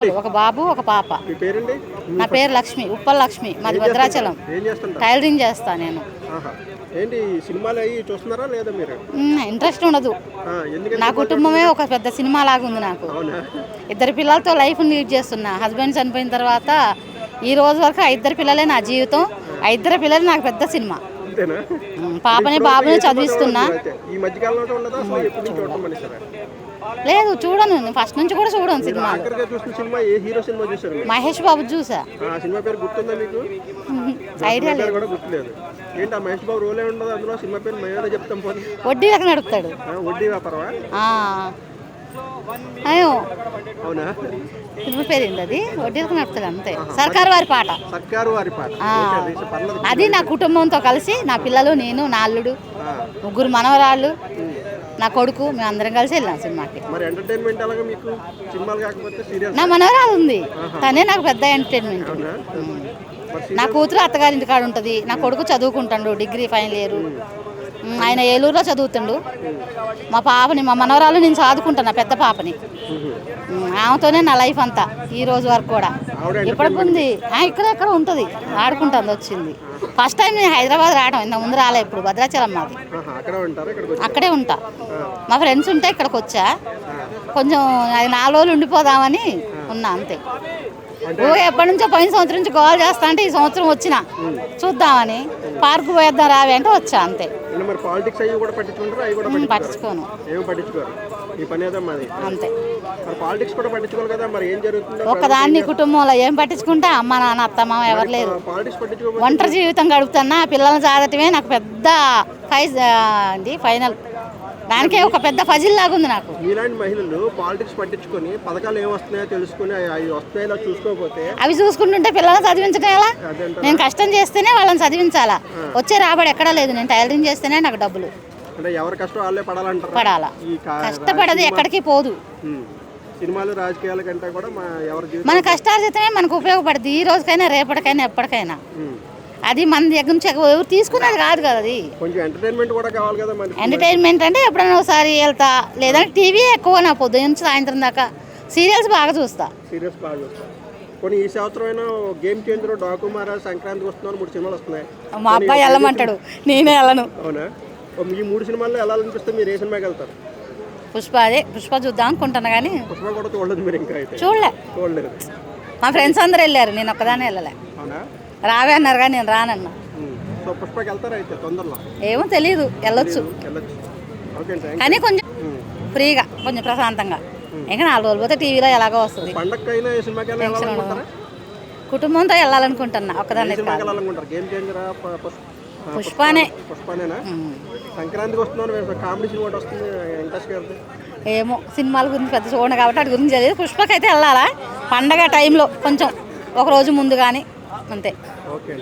ఒక బాబు ఒక పాప. నా పేరు లక్ష్మి ఉప్పల్ లక్ష్మి మాది భద్రాచలం. టైలరింగ్ చేస్తా నేను. ఆహా. ఏంటి ఈ సినిమాలు అవి చూస్తున్నారా లేదా మీరు? మ్, ఇంట్రెస్ట్ ఉండదు. నా కుటుంబమే ఒక పెద్ద సినిమా లాగా ఉంది నాకు. ఇద్దరు పిల్లలతో లైఫ్ లీడ్ చేస్తున్నా. హస్బెండ్ చనిపోయిన తర్వాత ఈ రోజు వరకు ఇద్దరు పిల్లలే నా జీవితం. ఆ ఇద్దరు పిల్లలు నాకు పెద్ద సినిమా. అంతేనా? పాపని బాబుని చదివిస్తున్నా. ఈ లేదు చూడను. ఫస్ట్ నుంచి కూడా చూడను సినిమా ఏ హీరో సినిమా చూసారు? మహేష్ బాబు చూసా. ఆ సినిమా పేరు గుర్తుందా మీకు? ఐడియా లేదు. కూడా గుర్తులేదు. ఏంటి ఆ మహేష్ బాబు రోలే ఉండదు అందులో? సినిమా పేరు చెప్తాం పోనీ. వడ్డీ లెక్క నడుపుతాడు. వడ్డీ వ్యాపారమా. అయ్యో. అవునా? అది వడ్డీ లెక్క నడుపుతాడు అంతే సర్కారు వారి పాట సర్కారు వారి పాట అది నా కుటుంబంతో కలిసి నా పిల్లలు నేను నా అల్లుడు. ముగ్గురు మనవరాళ్ళు నా కొడుకు మేము అందరం కలిసి వెళ్ళాం సినిమాకి. మరి ఎంటర్టైన్మెంట్ ఎలాగా మీకు? సినిమాలు కాకపోతే సీరియల్ నా మనవరాలు ఉంది తనే నాకు పెద్ద ఎంటర్టైన్మెంట్. నా కూతురు అత్తగారి ఇంటికాడ ఉంటుంది నా కొడుకు చదువుకుంటాడు డిగ్రీ ఫైనల్ ఇయర్. ఆయన ఏలూరులో చదువుతుండు. మా పాపని మా మనవరాలు నేను చదువుకుంటాను నా పెద్ద పాపని. ఆమెతోనే నా లైఫ్ అంతా ఈ రోజు వరకు కూడా. ఆవిడ ఇప్పటికి ఉంది? ఆ, ఇక్కడ ఎక్కడ ఉంటుంది? ఆడుకుంటుంది వచ్చింది. ఫస్ట్ టైం నేను హైదరాబాద్ రావడం ఇంత ముందు రాలే ఇప్పుడు భద్రాచలం మాది. అక్కడే ఉంటా. మా ఫ్రెండ్స్ ఉంటే ఇక్కడికి వచ్చా. కొంచెం అది నాలుగు రోజులు ఉండిపోదామని ఉన్నా అంతే. ఓ ఎప్పటి నుంచో పోయిన సంవత్సరం నుంచి గోల్ చేస్తా అంటే ఈ సంవత్సరం వచ్చిన. చూద్దామని. పార్కు పోయేద్దాం రావి అంటే వచ్చా అంతే. మరి పాలిటిక్స్ అవి కూడా పట్టించుకుంటారా? అవి కూడా పట్టించుకోను. ఏమి పట్టించుకోరు. ఈ పని ఏదో మాది. అంతే. మరి పాలిటిక్స్ కూడా పట్టించుకోవాలి కదా మరి ఏం జరుగుతుందో ఒక్కదాన్ని కుటుంబంలో ఏం పట్టించుకుంటా? అమ్మ నాన్న అత్త మామ ఎవరు లేరు. పాలిటిక్స్ పట్టించుకోకపోతే ఒంటరి జీవితం గడుపుతున్నా పిల్లల్ని చదవటమే నాకు పెద్ద ఫైజ్ అండి ఫైనల్. దానికే ఒక పెద్ద ఫజిల్ లాగా ఉంది నాకు. మీలాంటి మహిళలు పాలిటిక్స్ పట్టించుకొని పథకాలు ఏం వస్తున్నాయో తెలుసుకొని అవి- వస్తున్నాయో చూసుకోకపోతే అవి చూసుకుంటుంటే పిల్లల్ని చదివించడం ఎలా? నేను కష్టం చేస్తేనే వాళ్ళని చదివించాలా? వచ్చే రాబడి ఎక్కడా లేదు. నేను టైలరింగ్ చేస్తేనే నాకు డబ్బులు. అంటే ఎవరి కష్టం వాళ్ళే పడాలంటారు? పడాలా. కష్టపడదు ఎక్కడికి పోదు. సినిమాలు రాజకీయాల కంటే కూడా మన కష్టార్జితమే మనకు ఉపయోగపడుతుంది ఈ రోజుకైనా రేపటికైనా ఎప్పటికైనా. అది మన దగ్గర నుంచి ఎవరు తీసుకునేది కాదు కదా అది. కొంచెం ఎంటర్టైన్మెంట్ కూడా కావాలి కదా ఎంటర్టైన్మెంట్ అంటే ఎప్పుడైనా ఒకసారి వెళ్తా. లేదంటే టీవీ ఎక్కువ నా పొద్దున్న నుంచి సాయంత్రం దాకా. సీరియల్స్ బాగా చూస్తా. సీరియస్ బాగా చూస్తాం. కొన్ని ఈ సంవత్సరం అయినా గేమ్ చేంజర్ డాకుమార సంక్రాంతికి వస్తున్నారు. మూడు సినిమాలు వస్తున్నాయి. మా అబ్బాయి వెళ్ళమంటాడు. నేనే వెళ్ళను. అవునా? ఈ మూడు సినిమాల్లో వెళ్ళాలనిపిస్తే మీరు ఏ సినిమాకి వెళ్తారు? పుష్ప అదే. పుష్ప చూద్దాం అనుకుంటున్నా కానీ పుష్ప కూడా చూడలేదు మీరు ఇంకా చూడలే. చూడలేదు. మా ఫ్రెండ్స్ అందరు వెళ్ళారు. నేను ఒక్కదానే వెళ్ళలే. అవునా? రావే అన్నారు కానీ నేను రానన్నా. ఉమ్. సో పుష్పకి వెళ్తారా అయితే తొందరలో? ఏమో తెలియదు వెళ్ళొచ్చు. వెళ్ళొచ్చు. ఓకే థ్యాంక్ కానీ కొంచెం ఫ్రీగా కొంచెం ప్రశాంతంగా. ఇంకా నాలుగు రోజులు పోతే టీవీలో ఎలాగో వస్తుంది. పండగకైనా ఏ సినిమాకి అయినా వెళ్ళాలనుకుంటారా? కుటుంబంతో వెళ్ళాలనుకుంటున్నా ఒక్కదాన్ని ఏ సినిమాకి వెళ్ళాలనుకుంటారు? గేమ్ చేంజరా? ప- పుష్ప ఆ, పుష్పనే. పుష్పనేనా? ఉమ్. సంక్రాంతికి వస్తున్నారు కామెడీ సినిమా ఒకటి వస్తుంది ఇంట్రెస్ట్ గారిది. ఏమో సినిమాల గురించి పెద్ద చూడండి కాబట్టి వాటి గురించి తెలియదు. పుష్పకైతే వెళ్ళాలా? పండగ టైంలో కొంచెం ఒక రోజు ముందు కానీ అంతే. ఓకే